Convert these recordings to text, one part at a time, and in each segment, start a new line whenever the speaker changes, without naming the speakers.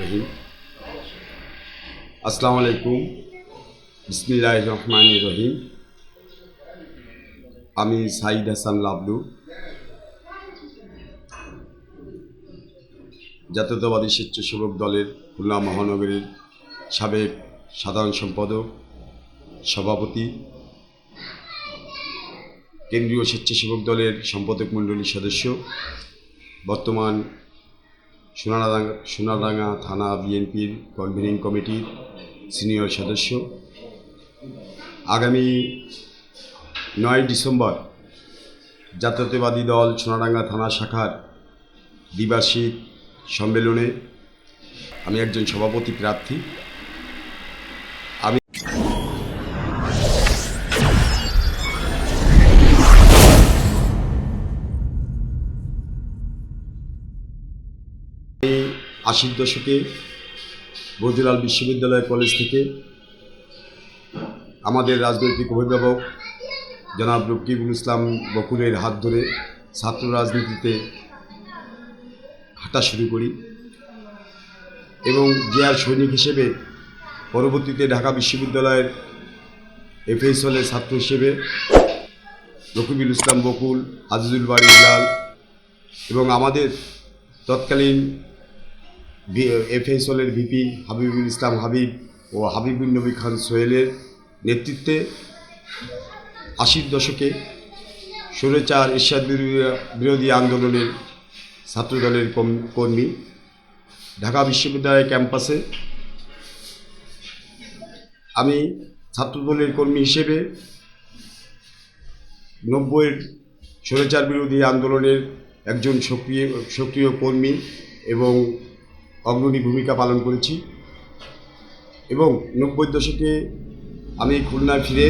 রহিম। আসসালামু আলাইকুম। বিসমিল্লাহ রহমান রহিম। আমি সাইদ হাসান লাবলু। জাতীয়তাবাদী স্বেচ্ছাসেবক দলের খুলনা মহানগরীর সাবেক সাধারণ সম্পাদক, সভাপতি, কেন্দ্রীয় স্বেচ্ছাসেবক দলের সম্পাদক মণ্ডলীর সদস্য, বর্তমান সোনারাঙ্গা সোনারাঙ্গা থানা বিএনপির কনভেনিং কমিটির সিনিয়র সদস্য। আগামী নয় ডিসেম্বর জাতীয়তাবাদী দল সোনারাঙ্গা থানা শাখার দ্বিবার্ষিক সম্মেলনে আমি একজন সভাপতি প্রার্থী। আশির দশকে বজলাল বিশ্ববিদ্যালয় কলেজ থেকে আমাদের রাজনৈতিক অভিভাবক জনাব রকিবুল ইসলাম বকুলের হাত ধরে ছাত্র রাজনীতিতে হাঁটা শুরু করি এবং জিয়ার সৈনিক হিসেবে পরবর্তীতে ঢাকা বিশ্ববিদ্যালয়ের এফএস হলের ছাত্র হিসেবে রকিবুল ইসলাম বকুল, আজিজুল বাড়ি হিলাল এবং আমাদের তৎকালীন এফএস হলের ভিপি হাবিবুল ইসলাম হাবিব ও হাবিবুল নবী খান সোহেলের নেতৃত্বে আশির দশকে সুরেচার এরশাদ বিরোধী- আন্দোলনের ছাত্রদলের কর্মী ঢাকা বিশ্ববিদ্যালয় ক্যাম্পাসে। আমি ছাত্রদলের কর্মী হিসেবে নব্বইয়ের স্বৈরাচার বিরোধী আন্দোলনের একজন সক্রিয় সক্রিয় কর্মী এবং অগ্রণী ভূমিকা পালন করেছি। এবং নব্বই দশকে আমি খুলনায় ফিরে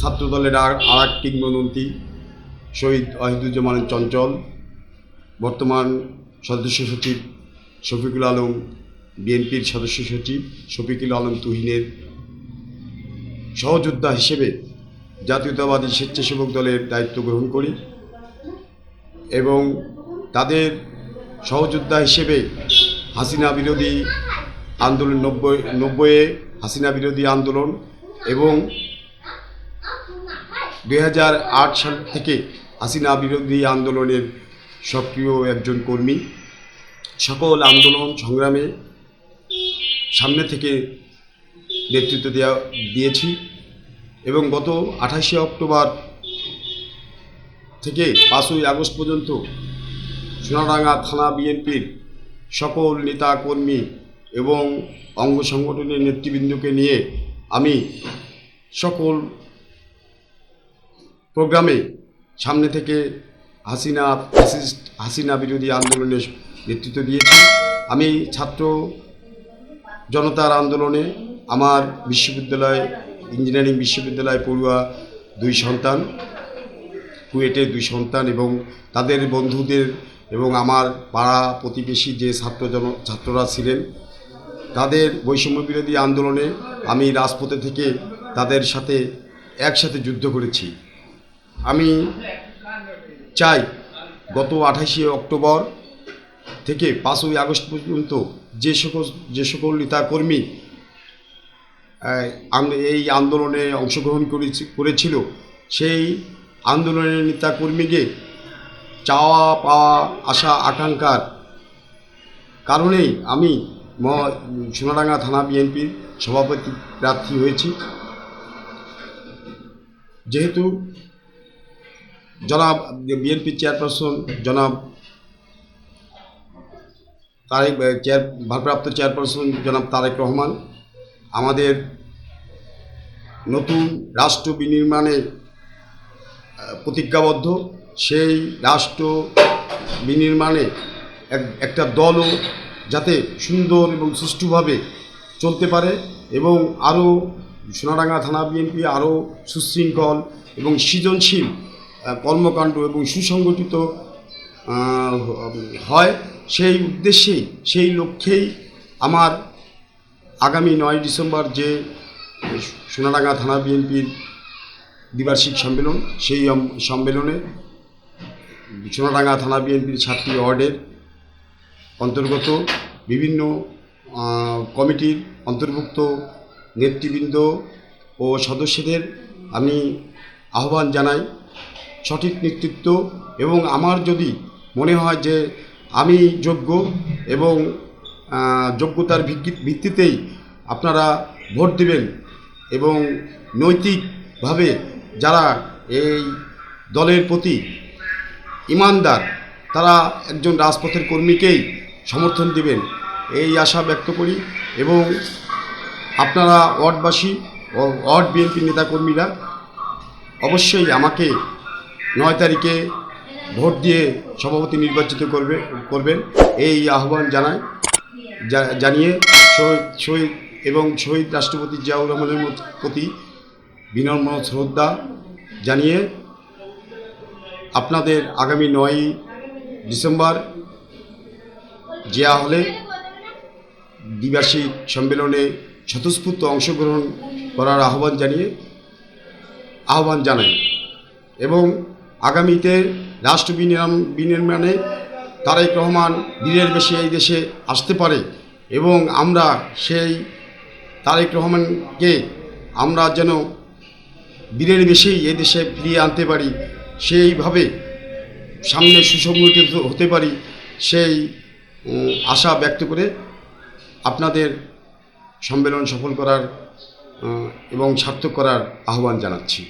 ছাত্রদলের আর এক কিংবদন্তি শহীদ ওয়াহিদুজ্জামান চঞ্চল, বর্তমান সদস্য সচিব শফিকুল আলম, বিএনপির সদস্য সচিব শফিকুল আলম তুহিনের সহযোদ্ধা হিসেবে জাতীয়তাবাদী স্বেচ্ছাসেবক দলের দায়িত্ব গ্রহণ করি এবং তাদের সহযোদ্ধা হিসেবে হাসিনা বিরোধী আন্দোলন, নব্বই, নব্বইয়ে হাসিনা বিরোধী আন্দোলন এবং দু হাজার আট সাল থেকে হাসিনা বিরোধী আন্দোলনের সক্রিয় একজন কর্মী। সকল আন্দোলন সংগ্রামে সামনে থেকে নেতৃত্ব দেওয়া দিয়েছি এবং গত আঠাশে অক্টোবর থেকে পাঁচই আগস্ট পর্যন্ত সোনাডাঙ্গা থানা বিএনপির সকল নেতা কর্মী এবং অঙ্গ সংগঠনের নেতৃবৃন্দকে নিয়ে আমি সকল প্রোগ্রামে সামনে থেকে হাসিনা ফ্যাসিস্ট, হাসিনা বিরোধী আন্দোলনের নেতৃত্ব দিয়েছি। আমি ছাত্র জনতার আন্দোলনে আমার বিশ্ববিদ্যালয়, ইঞ্জিনিয়ারিং বিশ্ববিদ্যালয় পড়ুয়া দুই সন্তান কুয়েটের দুই সন্তান এবং তাদের বন্ধুদের এবং আমার পাড়া প্রতিবেশী যে ছাত্রজন ছাত্ররা ছিলেন, তাদের বৈষম্য বিরোধী আন্দোলনে আমি রাজপথে থেকে তাদের সাথে একসাথে যুদ্ধ করেছি। আমি চাই গত আঠাশে অক্টোবর থেকে পাঁচই আগস্ট পর্যন্ত যে সকল যে সকল নেতাকর্মী এই আন্দোলনে অংশগ্রহণ করেছি, করেছিল, সেই আন্দোলনের নেতাকর্মীকে চাওয়া পাওয়া আশা, আকাঙ্ক্ষার কারণেই আমি সোনাডাঙ্গা থানা বিএনপির সভাপতি প্রার্থী হয়েছি। যেহেতু জনাব বিএনপি চেয়ারপারসন জনাব তারেক চেয়ার, ভারপ্রাপ্ত চেয়ারপারসন জনাব তারেক রহমান, আমাদের নতুন রাষ্ট্র বিনির্মাণে প্রতিজ্ঞাবদ্ধ। সেই রাষ্ট্র বিনির্মাণে এক, একটা দলও যাতে সুন্দর এবং সুষ্ঠুভাবে চলতে পারে এবং আরও সোনাডাঙ্গা থানা বিএনপি আরও সুশৃঙ্খল এবং সৃজনশীল কর্মকাণ্ড এবং সুসংগঠিত হয় সেই উদ্দেশ্যেই, সেই লক্ষ্যেই আমার আগামী নয় ডিসেম্বর যে সোনাডাঙ্গা থানা বিএনপির দ্বিবার্ষিক সম্মেলন, সেই সম্মেলনে সোনাডাঙ্গা থানা বিএনপির সাতটি ওয়ার্ডের অন্তর্গত বিভিন্ন কমিটির অন্তর্ভুক্ত নেতৃবৃন্দ ও সদস্যদের আমি আহ্বান জানাই সঠিক নেতৃত্ব এবং আমার যদি মনে হয় যে আমি যোগ্য এবং যোগ্যতার ভিত্তিতেই আপনারা ভোট দেবেন এবং নৈতিকভাবে যারা এই দলের প্রতি ইমানদার। তারা একজন রাজপথের কর্মীকেই সমর্থন দেবেন। এই আশা ব্যক্ত করি এবং আপনারা ওয়ার্ডবাসী ও ওয়ার্ড বিএনপি নেতাকর্মীরা অবশ্যই আমাকে নয় তারিখে ভোট দিয়ে সভাপতি নির্বাচিত করবে, করবেন। এই আহ্বান জানায় জানিয়ে শহীদ শহীদ এবং শহীদ রাষ্ট্রপতি জিয়াউর রহমানের প্রতি বিনম্র শ্রদ্ধা জানিয়ে আপনাদের আগামী নয়ই ডিসেম্বর জিয়া হলে দ্বিবার্ষিক সম্মেলনে স্বতঃস্ফূর্ত অংশগ্রহণ করার আহ্বান জানিয়ে, আহ্বান জানাই। এবং আগামীতে রাষ্ট্র বিনির্মাণ বিনির্মাণে তারেক রহমান দিনের বেশি এই দেশে আসতে পারে এবং আমরা সেই তারেক রহমানকে আমরা যেন বীরের বেশি দেশে ফিরিয়ে আনতে পারি। সেইভাবে সামনে সুসংগঠিত হতে পারি সেই আশা ব্যক্ত করে আপনাদের সম্মেলন সফল করার এবং সার্থক করার আহ্বান জানাচ্ছি।